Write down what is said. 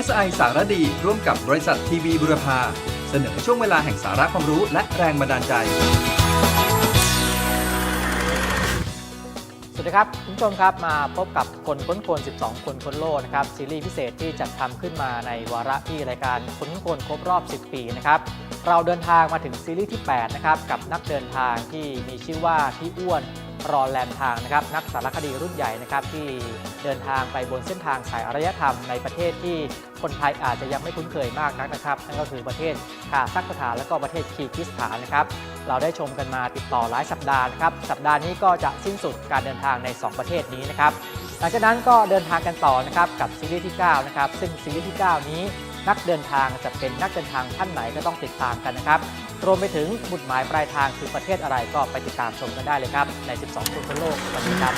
MSI สารดี ร่วมกับบริษัททีวีบุรพา เสนอช่วงเวลาแห่งสาระความรู้และแรงบันดาลใจ สวัสดีครับ คุณผู้ชมครับมาพบกับคนค้นคน 12 คนค้นโลกนะครับ ซีรีส์พิเศษที่จัดทำขึ้นมาในวาระที่รายการคนค้นคนครบรอบ 10 ปีนะครับ เราเดินทางมาถึงซีรีส์ที่ 8 นะครับ กับนักเดินทางที่มีชื่อว่าพี่อ้วน รอแลนทางนะครับนักสารคดีรุ่นใหญ่นะครับที่เดินทางไปบนเส้นทางสายอารยธรรมในประเทศที่คนไทยอาจจะยังไม่คุ้นเคยมากนักนะครับนั่นก็คือประเทศคาซัคสถานและก็ประเทศคีร์กิสถานนะครับ เราได้ชมกันมาติดต่อหลายสัปดาห์นะครับ สัปดาห์นี้ก็จะสิ้นสุดการเดินทางใน 2 ประเทศนี้นะครับ หลังจากนั้นก็เดินทางกันต่อนะครับกับซีรีส์ที่ 9 นะครับ ซึ่งซีรีส์ที่ 9 นี้นักเดินทางจะเป็นนักเดินทางท่านไหนก็ต้องติดตามกันนะครับ รวมไปถึงบุดหมายปลายทางคือประเทศอะไรก็ไปติดตามชมกันได้เลยครับใน 12 คนทั่วโลกวันนี้ครับ